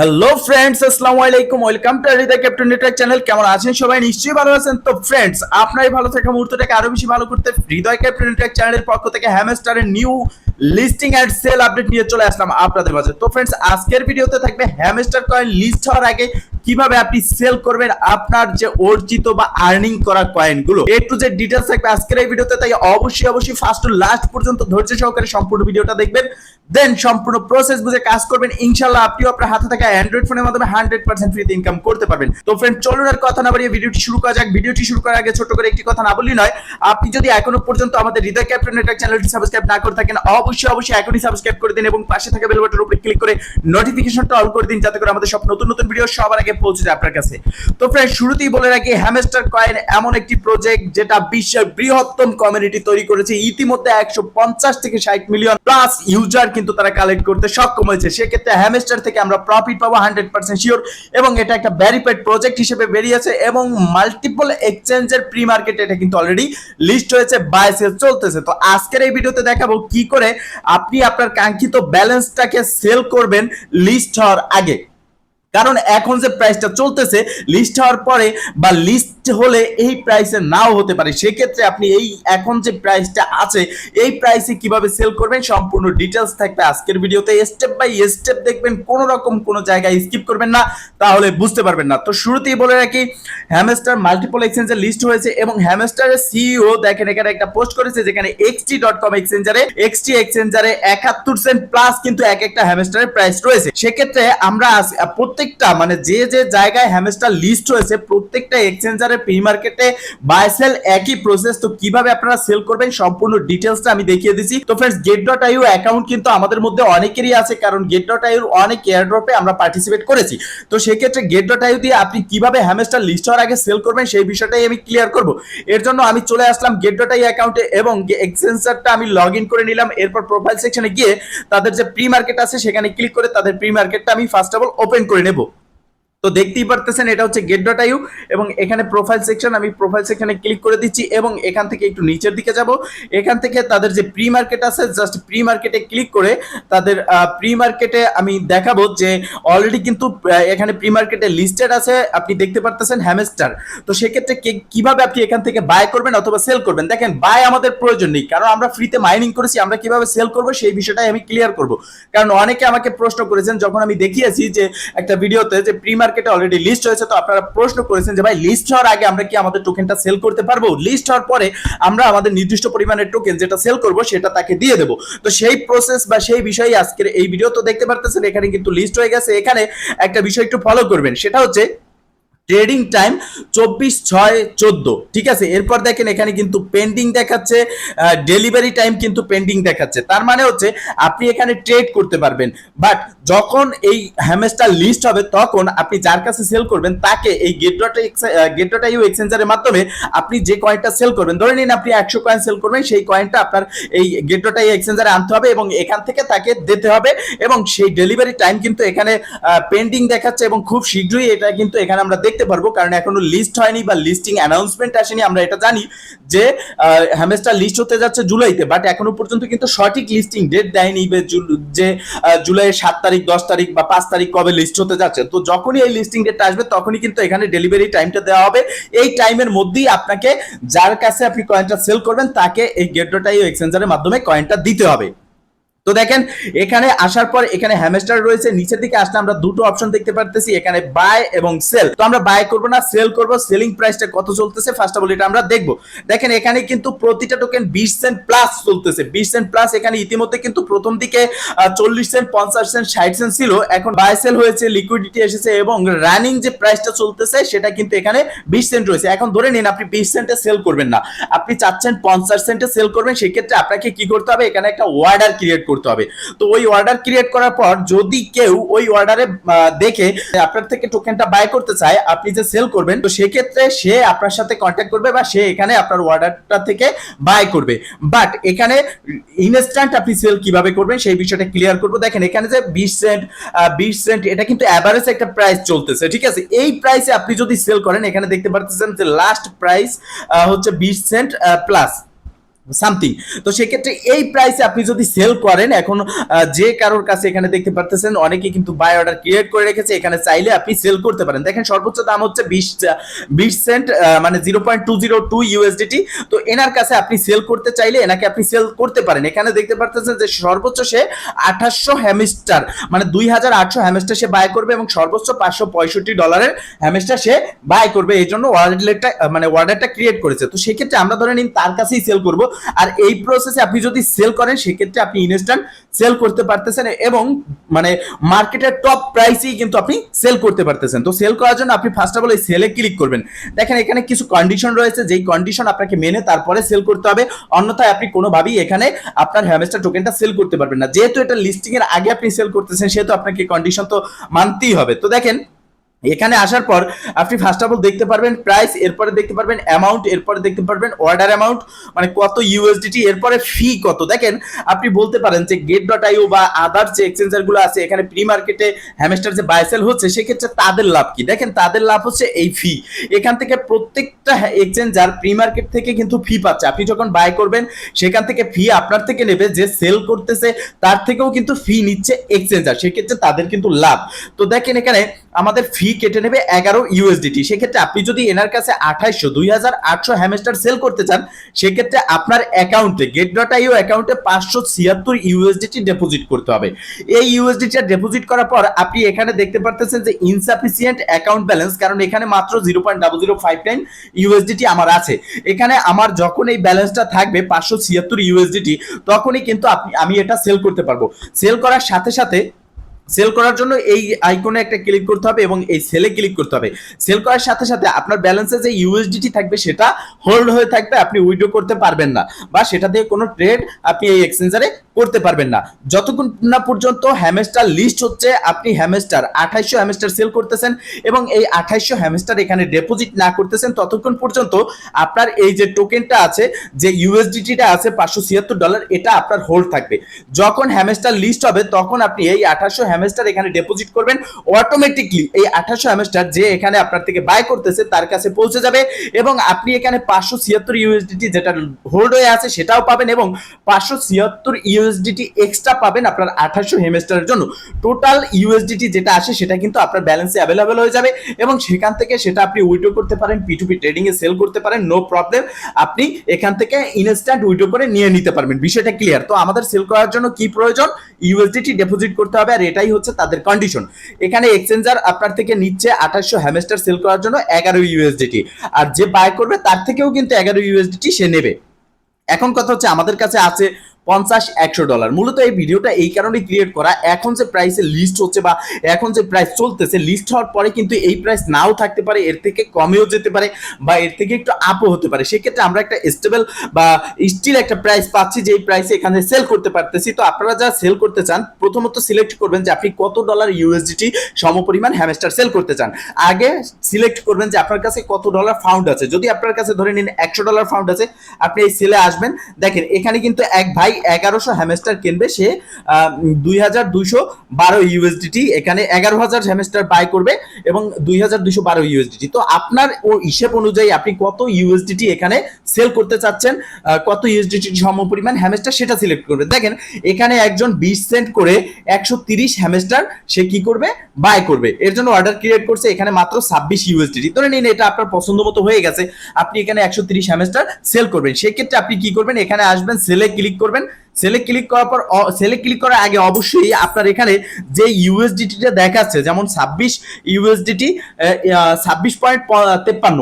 Hello friends আসসালামু আলাইকুম welcome to Hriday captain network channel কেমন আছেন সবাই? নিশ্চয়ই ভালো আছেন। তো ফ্রেন্ডস আপনারাই ভালো থাকা মুহূর্তটাকে আরও বেশি ভালো করতে হৃদয় ক্যাপ্টেন নেটওয়ার্ক চ্যানেলের পক্ষ থেকে হ্যামস্টারের new listing and sale update নিয়ে চলে আসলাম আপনাদের মাঝে। তো ফ্রেন্ডস আজকের ভিডিওতে থাকবে হ্যামস্টার কয়েন লিস্ট হওয়ার আগে কীভাবে আপনি সেল করবেন আপনার যে অর্জিত বা আর্নিং করা কয়েনগুলো এ টু যে ডিটেলস থাকবে আজকের এই ভিডিওতে, তাই অবশ্যই অবশ্যই ফার্স্ট টু লাস্ট পর্যন্ত ধৈর্য সহকারে সম্পূর্ণ ভিডিওটা দেখবেন। দেন সম্পূর্ণ প্রসেস বুঝে কাজ করবেন। ইনশাল্লাহ আপনিও আপনার হাতে থাকা অ্যান্ড্রয়েড ফোনের মাধ্যমে হান্ড্রেড পার্সেন্ট ফ্রিতে ইনকাম করতে পারবেন। তো ফ্রেন্ড চলুন আর কথা না বাড়িয়ে ভিডিওটি শুরু করা যাক। ভিডিওটি শুরু করার আগে ছোট করে একটি কথা না বলি নয়, আপনি যদি এখনও পর্যন্ত আমাদের হৃদয় ক্যাপ্টেন নেটওয়ার্ক চ্যানেলটি সাবস্ক্রাইব না করে থাকেন, অবশ্যই অবশ্যই অবশ্যই এখনই সাবস্ক্রাইব করে দিন এবং পাশে থাকা বেল বাটনের উপরে ক্লিক করে নোটিফিকেশনটা অল করে দিন যাতে করে আমাদের সব নতুন নতুন ভিডিও সবার আগে পৌঁছে যায় আপনার কাছে। তো ফ্রেন্ড শুরুতেই বলে রাখি হ্যামস্টার কয়েন এমন একটি প্রজেক্ট যেটা বিশ্বের বৃহত্তম কমিউনিটি তৈরি করেছে। ইতিমধ্যে একশো পঞ্চাশ থেকে ষাট মিলিয়ন প্লাস ইউজার কিন্তু তারা কালেক্ট করতে সক্ষম হয়েছে। সেক্ষেত্রে হ্যামস্টার থেকে আমরা প্রফিট পাবো হান্ড্রেড পার্সেন্ট শিওর এবং এটা একটা ভ্যারিফাইড প্রজেক্ট হিসেবে বেরিয়েছে এবং মাল্টিপল এক্সচেঞ্জের প্রি মার্কেট এটা কিন্তু অলরেডি লিস্ট হয়েছে বাই সেল চলতেছে। তো আজকের এই ভিডিওতে দেখাবো কি করে আপনি আপনার কাঙ্ক্ষিত ব্যালেন্সটাকে সেল করবেন লিস্ট হওয়ার আগে। কারণ এখন যে প্রাইসটা চলতেছে, লিস্ট হওয়ার পরে বা লিস্ট হলে এই প্রাইসে নাও হতে পারে। সেক্ষেত্রে আপনি এই এখন যে প্রাইসটা আছে, এই প্রাইসে কীভাবে সেল করবেন সম্পূর্ণ ডিটেলস থাকবে আজকের ভিডিওতে। স্টেপ বাই স্টেপ দেখবেন কোনো রকম কোনো জায়গায় স্কিপ করবেন না, তাহলে বুঝতে পারবেন না। তো শুরুতেই বলে রাখি হ্যামস্টার মাল্টিপল এক্সচেঞ্জে লিস্ট হয়েছে এবং হ্যামস্টারের সিইও দেখেন, এখানে একটা পোস্ট করেছে যেখানে এক্সটি ডট কম এক্সচেঞ্জারে এক্সটি এক্সচেঞ্জারে একাত্তর সেন্ট প্লাস কিন্তু এক একটা হ্যামস্টারের প্রাইস রয়েছে। সেক্ষেত্রে আমরা প্রত্যেকটা মানে যে যে জায়গায় হ্যামস্টার লিস্ট হয়েছে, প্রত্যেকটা এক্সচেঞ্জারে প্রি মার্কেটে বাই সেল একই প্রসেস তো কীভাবে আপনারা সেল করবেন সম্পূর্ণ ডিটেলসটা আমি দেখিয়ে তো friends Gate dot io account কিন্তু আমাদের মধ্যে অনেকেরই আছে, কারণ গেট ডট আইউর অনেক এয়ারড্রপে আমরা পার্টিসিপেট করেছি। তো গেট ডট আইউ দিয়ে আপনি কীভাবে হ্যামস্টার লিস্ট হওয়ার আগে সেল করবেন সেই বিষয়টাই আমি ক্লিয়ার করব। এর জন্য আমি চলে আসলাম গেট ডট আই অ্যাকাউন্টে এবং এক্সচেঞ্জারটা আমি লগ ইন করে নিলাম, এরপর প্রোফাইল সেকশনে গিয়ে তাদের যে প্রি মার্কেট আছে, সেখানে ক্লিক করে তাদের প্রি মার্কেটটা আমি ফার্স্ট অফ অল ওপেন করে নেব। তো দেখতেই পারতেছেন, এটা হচ্ছে গেট ডট আইউ এবং এখানে প্রোফাইল সেকশন আমি প্রোফাইল সেকশনে ক্লিক করে দিচ্ছি এবং এখান থেকে একটু নিচের দিকে যাব। এখান থেকে তাদের যে প্রি মার্কেট আছে জাস্ট প্রি মার্কেটে ক্লিক করে তাদের প্রি মার্কেটে আমি দেখাবো যে অলরেডি কিন্তু এখানে প্রি মার্কেটে লিস্টেড আছে, আপনি দেখতে পারতেছেন হ্যামস্টার তো সেক্ষেত্রে কীভাবে আপনি এখান থেকে বাই করবেন অথবা সেল করবেন? দেখেন বাই আমাদের প্রয়োজন নেই, কারণ আমরা ফ্রিতে মাইনিং করেছি, আমরা কীভাবে সেল করব সেই বিষয়টাই আমি ক্লিয়ার করব। কারণ অনেকে আমাকে প্রশ্ন করেছেন, যখন আমি দেখিয়েছি যে একটা ভিডিওতে যে প্রি মার্কেটে অলরেডি লিস্ট হয়েছে, তো আপনারা প্রশ্ন করেছেন যে ভাই লিস্ট হওয়ার আগে আমরা কি আমাদের টোকেনটা সেল করতে পারব? লিস্ট হওয়ার পরে আমরা আমাদের নির্দিষ্ট পরিমাণের টোকেন যেটা সেল করব, সেটা তাকে দিয়ে দেবো। তো সেই প্রসেস বা সেই বিষয়ে আজকের এই ভিডিও তো দেখতে পারতেছেন, এখানে কিন্তু লিস্ট হয়ে গেছে। এখানে একটা বিষয় একটু ফলো করবেন, সেটা হচ্ছে ট্রেডিং টাইম চব্বিশ ছয় চোদ্দ। ঠিক আছে? এরপর দেখেন এখানে কিন্তু পেন্ডিং দেখাচ্ছে ডেলিভারি টাইম কিন্তু পেন্ডিং দেখাচ্ছে। তার মানে হচ্ছে আপনি এখানে ট্রেড করতে পারবেন। বাট যখন এই হ্যামেস্টার লিস্ট হবে, তখন আপনি যার কাছে সেল করবেন, তাকে এই গেট ডট গেট ইউ এক্সচেঞ্জারের মাধ্যমে আপনি যে কয়েনটা সেল করবেন, ধরে নিন আপনি একশো কয়েন সেল করবেন, সেই কয়েনটা আপনার এই গেট ডট ইউ এক্সচেঞ্জারে আনতে হবে এবং এখান থেকে তাকে দিতে হবে এবং সেই ডেলিভারি টাইম কিন্তু এখানে পেন্ডিং দেখাচ্ছে এবং খুব শীঘ্রই এটা কিন্তু এখানে আমরা দেখতে পারব, কারণ এখনও লিস্ট হয়নি বা লিস্টিং অ্যানাউন্সমেন্ট আসেনি, আমরা এটা জানি যে হ্যামেস্টার লিস্ট হতে যাচ্ছে জুলাইতে বাট এখনও পর্যন্ত কিন্তু সঠিক লিস্টিং ডেট দেয়নি যে জুলাইয়ের সাত তারিখ, দশ তারিখ বা পাঁচ তারিখ কবে লিস্ট হতে যাচ্ছে। তো যখনই এই লিস্টিং ডেটটা আসবে, তখনই কিন্তু এখানে ডেলিভারি টাইমটা দেওয়া হবে। এই টাইমের মধ্যেই আপনাকে, যার কাছে আপনি কয়েনটা সেল করবেন, তাকে এই গেটটাই এক্সচেঞ্জারের মাধ্যমে কয়েনটা দিতে হবে। তো দেখেন, এখানে আসার পর এখানে হ্যামস্টার রয়েছে, নিচের দিকে আসলে আমরা দুটো অপশন দেখতে পারতেছি, এখানে বাই এবং সেল তো আমরা বাই করব না সেল করব সেলিং প্রাইসটা কত চলতেছে ফার্স্ট অফ অল এটা আমরা দেখব। দেখেন, এখানে কিন্তু প্রতিটা টোকেন 20 সেন্ট প্লাস চলতেছে। 20 সেন্ট প্লাস এখানে ইতিমধ্যে কিন্তু প্রথম দিকে চল্লিশ সেন্ট পঞ্চাশ সেন্ট ষাট সেন্ট ছিল। এখন বাই সেল হয়েছে লিকুইডিটি এসেছে এবং রানিং যে প্রাইসটা চলতেছে, সেটা কিন্তু এখানে 20 সেন্ট রয়েছে। এখন ধরে নিন, আপনি 20 সেন্টে সেল করবেন না। আপনি চাচ্ছেন পঞ্চাশ সেন্টে সেল করবেন, সেক্ষেত্রে আপনাকে কি করতে হবে? এখানে একটা অর্ডার ক্রিয়েট করতে হবে। তো ওই অর্ডার ক্রিয়েট করার পর যদি কেউ ওই অর্ডারে দেখে আপনার থেকে টোকেনটা বাই করতে চায়, আপনি যে সেল করবেন, তো সেক্ষেত্রে সে আপনার সাথে কন্ট্যাক্ট করবে বা সে এখানে আপনার অর্ডারটা থেকে বাই করবে। বাট এখানে ইনস্ট্যান্ট আপনি সেল কীভাবে করবেন, সেই বিষয়টা ক্লিয়ার করব। দেখেন, এখানে যে বিশ সেন্ট বিশ সেন্ট এটা কিন্তু অ্যাভারেজ একটা প্রাইস চলতেছে, ঠিক আছে? এই প্রাইসে আপনি যদি সেল করেন, এখানে দেখতে পারতেছেন যে লাস্ট প্রাইস হচ্ছে বিশ সেন্ট প্লাস সামথিং তো সেক্ষেত্রে এই প্রাইসে আপনি যদি সেল করেন, এখন যে কারোর কাছে এখানে দেখতে পারতেছেন, অনেকে কিন্তু বাই অর্ডার ক্রিয়েট করে রেখেছে, এখানে চাইলে আপনি সেল করতে পারেন। দেখেন, সর্বোচ্চ দাম হচ্ছে বিশ বিশ সেন্ট মানে zero point two zero two USDT তো এনার কাছে আপনি সেল করতে চাইলে, এনাকে আপনি সেল করতে পারেন। এখানে দেখতে পারতেছেন যে সর্বোচ্চ সে আঠাশশো হ্যামিস্টার মানে দুই হাজার আটশো হ্যামিস্টার সে বাই করবে এবং সর্বোচ্চ পাঁচশো পঁয়ষট্টি ডলারের হ্যামিস্টার সে বাই করবে। এই জন্য ওয়ার্ডলেটটা মানে ওয়ার্ডারটা ক্রিয়েট করেছে। তো সেক্ষেত্রে আমরা ধরে নিন, তার কাছেই সেল করব। আর এই প্রসেসে আপনি যদি সেল করেন, সেক্ষেত্রে আপনি ইনস্ট্যান্ট সেল করতে পারতেছেন এবং মানে মার্কেটের টপ প্রাইসেই কিন্তু আপনি সেল করতে পারতেছেন। তো সেল করার জন্য আপনি ফার্স্ট অফ অল এই সেলে ক্লিক করবেন। দেখেন এখানে কিছু কন্ডিশন রয়েছে, যেই কন্ডিশন আপনাকে মেনে তারপরে সেল করতে হবে। অন্যথায় আপনি কোনোভাবেই এখানে আপনার হ্যামেস্টার টোকেনটা সেল করতে পারবেন না। যেহেতু এটা লিস্টিং এর আগে আপনি সেল করতেছেন, সেহেতু আপনাকে কন্ডিশন তো মানতেই হবে। তো দেখেন এখানে আসার পর আপনি ফার্স্ট অফ অল দেখতে পারবেন প্রাইস এরপরে দেখতে পারবেন অ্যামাউন্ট এরপরে দেখতে পারবেন অর্ডার অ্যামাউন্ট মানে কত ইউএসডিটি এরপরে ফি কত। দেখেন, আপনি বলতে পারেন যে গেট ডট আইও বা আদার যে এক্সচেঞ্জারগুলো আছে, এখানে প্রি মার্কেটে হ্যামেস্টার যে বাই সেল হচ্ছে, সেক্ষেত্রে তাদের লাভ কি? দেখেন, তাদের লাভ হচ্ছে এই ফি এখান থেকে প্রত্যেকটা এক্সচেঞ্জার প্রি মার্কেট থেকে কিন্তু ফি পাচ্ছে। আপনি যখন বাই করবেন, সেখান থেকে ফি আপনার থেকে নেবে, যে সেল করতেছে, তার থেকেও কিন্তু ফি নিচ্ছে এক্সচেঞ্জার সেক্ষেত্রে তাদের কিন্তু লাভ। তো দেখেন এখানে আমাদের ফি কেটে নেবে এগারো ইউএসডিটি সেক্ষেত্রে আপনি যদি এনার কাছে আঠাইশশো, দুই হাজার আটশো হ্যামেস্টার সেল করতে চান, সেক্ষেত্রে আপনার অ্যাকাউন্টে গেট ডট আইও অ্যাকাউন্টে পাঁচশো ছিয়াত্তর ইউএসডিটি ডিপোজিট করতে হবে। এই ইউএসডিটা ডিপোজিট করার পর আপনি এখানে দেখতে পারতেছেন যে ইনসাফিসিয়েন্ট অ্যাকাউন্ট ব্যালেন্স কারণ এখানে মাত্র zero point double zero five nine USDT আমার আছে। এখানে আমার যখন এই ব্যালেন্সটা থাকবে, পাঁচশো ছিয়াত্তর ইউএসডিটি তখনই কিন্তু আপনি, আমি এটা সেল করতে পারব। সেল করার সাথে সাথে সেল করার জন্য এই আইকনে একটা ক্লিক করতে হবে এবং এই সেলে ক্লিক করতে হবে। সেল করার সাথে সাথে আপনার ব্যালেন্সে যে ইউএসডিটি থাকবে সেটা হোল্ড হয়ে থাকবে, আপনি উইড্রো করতে পারবেন না বা সেটা দিয়ে কোনো ট্রেড আপনি এই এক্সচেঞ্জারে করতে পারবেন না। যতক্ষণ না পর্যন্ত হ্যামেস্টার লিস্ট হচ্ছে, আপনি হ্যামেস্টার আঠাইশশো হ্যামেস্টার সেল করতেছেন এবং এই আঠাইশশো হ্যামেস্টার এখানে ডিপোজিট না করতেছেন, ততক্ষণ পর্যন্ত আপনার এই যে টোকেনটা আছে, যে ইউএসডিটিটা আছে পাঁচশো ছিয়াত্তর ডলার এটা আপনার হোল্ড থাকবে। যখন হ্যামেস্টার লিস্ট হবে, তখন আপনি এই আঠাশশো হ্যামেস্টার এখানে ডিপোজিট করবেন অটোমেটিকলি এই আঠাশশো হ্যামেস্টার যে এখানে আপনার থেকে বাই করতেছে, তার কাছে পৌঁছে যাবে এবং আপনি এখানে পাঁচশো ছিয়াত্তর ইউএসডিটি যেটা হোল্ড হয়ে আছে সেটাও পাবেন এবং পাঁচশো ছিয়াত্তর ইউএসডিটি এক্সট্রা পাবেন আপনার আঠাশশো হেমেস্টারের জন্য। টোটাল ইউএসডিটি যেটা আসে সেটা কিন্তু আপনার ব্যালেন্সে অ্যাভেলেবেল হয়ে যাবে এবং সেখান থেকে সেটা আপনি উইড্রো করতে পারেন পিটুপি ট্রেডিং এ সেল করতে পারেন নো প্রবলেম আপনি এখান থেকে ইনস্ট্যান্ট উইড্রো করে নিয়ে নিতে পারবেন। বিষয়টা ক্লিয়ার তো আমাদের সেল করার জন্য কি প্রয়োজন? ইউএসডিটি ডিপোজিট করতে হবে আর এটাই হচ্ছে তাদের কন্ডিশন এখানে এক্সচেঞ্জার আপনার থেকে নিচ্ছে আঠাশশো হ্যামেস্টার সেল করার জন্য এগারো ইউএসডিটি আর যে বাই করবে তার থেকেও কিন্তু এগারো ইউএসডিটি সে নেবে। এখন কথা হচ্ছে আমাদের কাছে আছে পঞ্চাশ, একশো ডলার মূলত এই ভিডিওটা এই কারণে ক্রিয়েট করা। এখন যে প্রাইসে লিস্ট হচ্ছে বা এখন যে প্রাইস চলতেছে লিস্ট হওয়ার পরে কিন্তু এই প্রাইস নাও থাকতে পারে, এর থেকে কমেও যেতে পারে বা এর থেকে একটু আপও হতে পারে। সেক্ষেত্রে আমরা একটা স্টেবল বা স্টিল একটা প্রাইস পাচ্ছি যে এই প্রাইসে এখানে সেল করতে পারতেছি। তো আপনারা যারা সেল করতে চান, প্রথমত সিলেক্ট করবেন যে আপনি কত ডলার ইউএসডিটি সমপরিমাণ হ্যামেস্টার সেল করতে চান। আগে সিলেক্ট করবেন যে আপনার কাছে কত ডলার ফাউন্ড আছে। যদি আপনার কাছে ধরে নিন একশো ডলার ফাউন্ড আছে, আপনি এই সেলে আসবেন। দেখেন, এখানে কিন্তু এক ভাই এগারোশো হ্যামেস্টার কিনবে সে দুই হাজার দুইশো বারো ইউএসডিটি এখানে এগারো হাজার হ্যামেস্টার বাই করবে এবং দুই হাজার দুইশো বারো ইউএসডিটি তো আপনার ও হিসেব অনুযায়ী আপনি কত ইউএসডিটি এখানে সেল করতে চাচ্ছেন কত ইউএসডিটি সম পরিমাণ হ্যামেস্টার সেটা সিলেক্ট করবে। দেখেন, এখানে একজন বিশ সেন্ট করে একশো তিরিশ হ্যামেস্টার সে কি করবে? বাই করবে। এর জন্য অর্ডার ক্রিয়েট করছে এখানে মাত্র ছাব্বিশ ইউএসডিটি ধরে নিন এটা আপনার পছন্দ মতো হয়ে গেছে, আপনি এখানে একশো তিরিশ হ্যামেস্টার সেল করবেন। সেক্ষেত্রে আপনি কি করবেন? এখানে আসবেন সেলে ক্লিক করবেন সেলে ক্লিক করার পর সেলে ক্লিক করার আগে অবশ্যই আপনার এখানে যে ইউএসডিটিটা দেখাচ্ছে, যেমন ছাব্বিশ ইউএসডিটি ছাব্বিশ পয়েন্ট তেপ্পান্ন।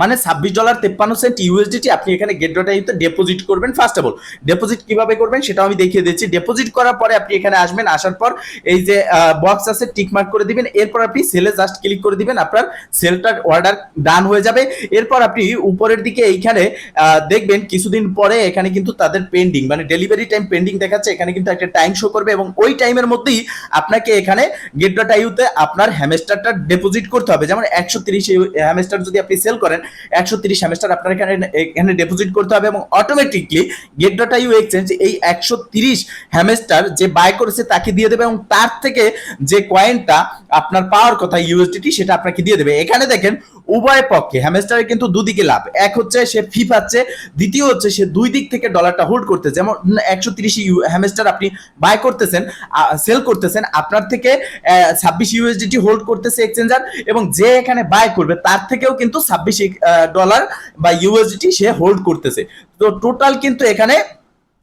মানে ছাব্বিশ ডলার তেপ্পান্ন সেন্ট ইউএসডিটি আপনি এখানে গেট ডট আইতে ডিপোজিট করবেন। ফার্স্ট অফ অল ডিপোজিট কীভাবে করবেন সেটাও আমি দেখিয়ে দিচ্ছি। ডিপোজিট করার পরে আপনি এখানে আসবেন, আসার পর এই যে বক্স আছে টিক মার্ক করে দিবেন। এরপর আপনি সেলে জাস্ট ক্লিক করে দিবেন, আপনার সেলটার অর্ডার ডান হয়ে যাবে। এরপর আপনি উপরের দিকে এইখানে দেখবেন কিছুদিন পরে এখানে কিন্তু তাদের পেন্ডিং মানে ডেলিভারি টাইম পেন্ডিং দেখাচ্ছে। এখানে কিন্তু একটা টাইম শো করবে এবং ওই টাইমের মধ্যেই আপনাকে এখানে গেট ডট আইউতে আপনার হ্যামেস্টারটা ডিপোজিট করতে হবে। যেমন একশো তিরিশ হ্যামেস্টার যদি আপনি সেল করেন একশো তিরিশ সেমিস্টার আপনার এখানে এখানে ডিপোজিট করতে হবে এবং automatically Gate dot io exchange এই একশো তিরিশ হ্যামেস্টার যে বাই করেছে তাকে দিয়ে দেবে এবং তার থেকে যে কয়েনটা আপনার পাওয়ার কথা ইউএসডিটি সেটা আপনাকে দিয়ে দেবে। এখানে দেখেন উভয় পক্ষে হ্যামস্টারের কিন্তু দুদিকে লাভ। এক হচ্ছে সে ফি পাচ্ছে, দ্বিতীয় হচ্ছে সে দুই দিক থেকে ডলারটা হোল্ড করতে। যেমন একশো তিরিশ হ্যামস্টার আপনি বাই করতেছেন সেল করতেছেন, আপনার থেকে ছাব্বিশ ইউএসডিটি হোল্ড করতেছে এক্সচেঞ্জার এবং যে এখানে বাই করবে, তার থেকেও কিন্তু ছাব্বিশ ডলার বা ইউএসডিটি সে হোল্ড করতেছে। তো টোটাল কিন্তু এখানে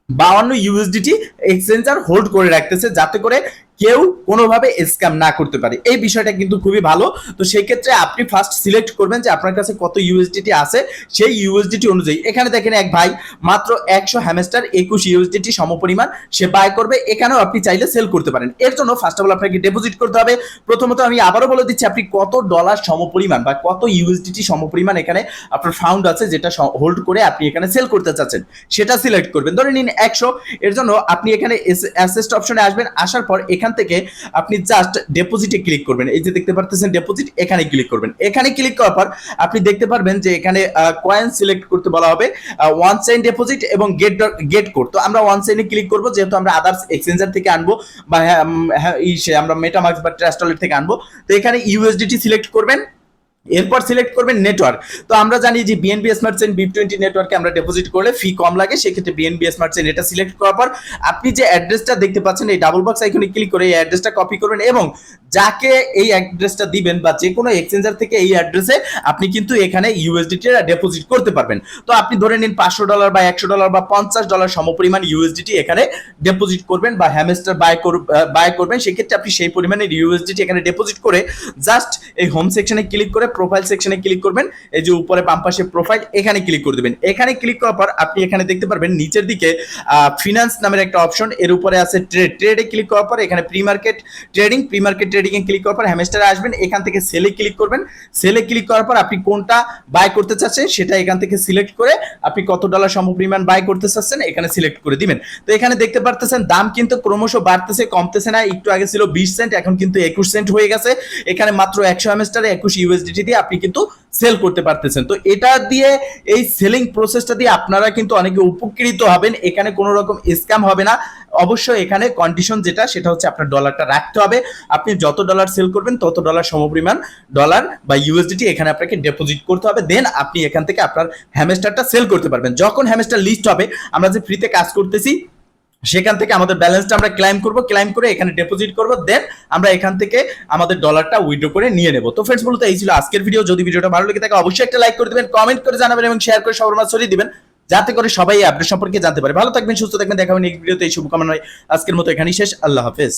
বাউান্ন ইউএসডিটি এক্সচেঞ্জার হোল্ড করে রাখতেছে, যাতে করে কেউ কোনোভাবে স্ক্যাম না করতে পারে। এই বিষয়টা কিন্তু খুবই ভালো। তো সেই ক্ষেত্রে আপনি ফার্স্ট সিলেক্ট করবেন যে আপনার কাছে কত ইউএসডিটি আছে। সেই ইউএসডিটি অনুযায়ী, এখানে দেখেন এক ভাই, মাত্র একশো হ্যামেস্টার একুশ ইউএসডিটি সমপরিমাণ সে বাই করবে। এখানেও আপনি চাইলে সেল করতে পারেন। এর জন্য ফার্স্ট অফ অল আপনাকে ডিপোজিট করতে হবে। প্রথমত আমি আবারও বলে দিচ্ছি, আপনি কত ডলার সমপরিমাণ বা কত ইউএসডিটি সমপরিমাণ এখানে আপনার ফাউন্ড আছে যেটা হোল্ড করে আপনি এখানে সেল করতে চাচ্ছেন, সেটা সিলেক্ট করবেন। ধরে নিন একশো, এর জন্য আপনি এখানে অ্যাসেস্ট অপশনে আসবেন। আসার পর এখান থেকে আপনি জাস্ট ডেপোজিটে ক্লিক করবেন। এই যে দেখতে পারতেছেন ডেপোজিট এখানে ক্লিক করবেন। এখানে ক্লিক করার পর আপনি দেখতে পারবেন যে এখানে কয়েন সিলেক্ট করতে বলা হবে ওয়ান সাইন ডেপোজিট এবং গেট গেট কোড তো আমরা ওয়ান সাইনে ক্লিক করব যেহেতু আমরা আদার্স এক্সচেঞ্জার থেকে আনব বা হ্যাঁ, হ্যাঁ, আমরা মেটামাক্স বা ট্রাস্টলেট থেকে আনব। তো এখানে ইউএসডিটি সিলেক্ট করবেন। এরপর সিলেক্ট করবেন নেটওয়ার্ক তো আমরা জানি যে BNB smart chain B twenty নেটওয়ার্কে আমরা ডিপোজিট করলে ফি কম লাগে, সেক্ষেত্রে বিএনবি স্মার্ট চেন এটা সিলেক্ট করার পর আপনি যে অ্যাড্রেসটা দেখতে পাচ্ছেন, এই ডাবল বক্স আইকনে ক্লিক করে এই অ্যাড্রেসটা কপি করবেন এবং যাকে এই অ্যাড্রেসটা দিবেন বা যে কোনো এক্সচেঞ্জার থেকে এই অ্যাড্রেসে আপনি কিন্তু এখানে ইউএসডিটি ডিপোজিট করতে পারবেন। তো আপনি ধরে নিন পাঁচশো ডলার বা একশো ডলার বা পঞ্চাশ ডলার সমপরিমাণ ইউএসডিটি এখানে ডিপোজিট করবেন বা হ্যামেস্টার বাই বাই করবেন। সেক্ষেত্রে আপনি সেই পরিমাণের ইউএসডিটি এখানে ডিপোজিট করে জাস্ট এই হোম সেকশনে ক্লিক করে প্রোফাইল সেকশনে ক্লিক করবেন। এই যে উপরে বাম পাশে প্রোফাইল এখানে ক্লিক করে দেবেন। এখানে ক্লিক করার পর আপনি এখানে দেখতে পারবেন নিচের দিকে ফিনান্স নামের একটা অপশন এর উপরে আছে ট্রেড ট্রেডে ক্লিক করার পর এখানে pre market trading pre market trading এ ক্লিক করার পর হ্যামেস্টারে আসবেন, এখান থেকে সেলে ক্লিক করবেন। সেলে ক্লিক করার পর আপনি কোনটা বাই করতে চাচ্ছেন সেটা এখান থেকে সিলেক্ট করে আপনি কত ডলার সমপরিমাণ বাই করতে চাচ্ছেন এখানে সিলেক্ট করে দিবেন। তো এখানে দেখতে পারতেছেন দাম কিন্তু ক্রমশ বাড়তেছে, কমতেছে না, একটু আগে ছিল বিশ সেন্ট এখন কিন্তু একুশ সেন্ট হয়ে গেছে। এখানে মাত্র একশো হ্যামেস্টারে একুশ ইউএসডিটি দিয়ে আপনি কিন্তু সেল করতে পারতেছেন। তো এটা দিয়ে এই সেলিং প্রসেসটা দিয়ে আপনারা কিন্তু অনেকে উপকৃত হবেন, এখানে কোনো রকম স্ক্যাম হবে না। অবশ্যই এখানে কন্ডিশন যেটা, সেটা হচ্ছে আপনার ডলারটা রাখতে হবে। আপনি যত ডলার সেল করবেন, তত ডলার সমপরিমাণ ডলার বা ইউএসডিটি এখানে আপনাকে ডিপোজিট করতে হবে। দেন আপনি এখান থেকে আপনার হ্যামেস্টারটা সেল করতে পারবেন। যখন হ্যামেস্টার লিস্ট হবে, আমরা যে ফ্রিতে কাজ করতেছি সেখান থেকে আমাদের ব্যালেন্সটা আমরা ক্লাইম করব ক্লাইম করে এখানে ডিপোজিট করব দেন আমরা এখান থেকে আমাদের ডলারটা উইথড্র করে নিয়ে নেব। তো ফ্রেন্ডস বলতে এই ছিল আজকের ভিডিও যদি ভিডিওটা ভালো লেগে থাকে, অবশ্যই একটা লাইক করে দিবেন কমেন্ট করে জানাবেন এবং শেয়ার করে সবার মাঝে ছড়িয়ে দিবেন, যাতে করে সবাই আপডেট সম্পর্কে জানতে পারে। ভালো থাকবেন, সুস্থ থাকবেন, দেখা হবে নেক্সট ভিডিওতে এই শুভকামনা আজকের মতো এখানেই শেষ। আল্লাহ হাফেজ।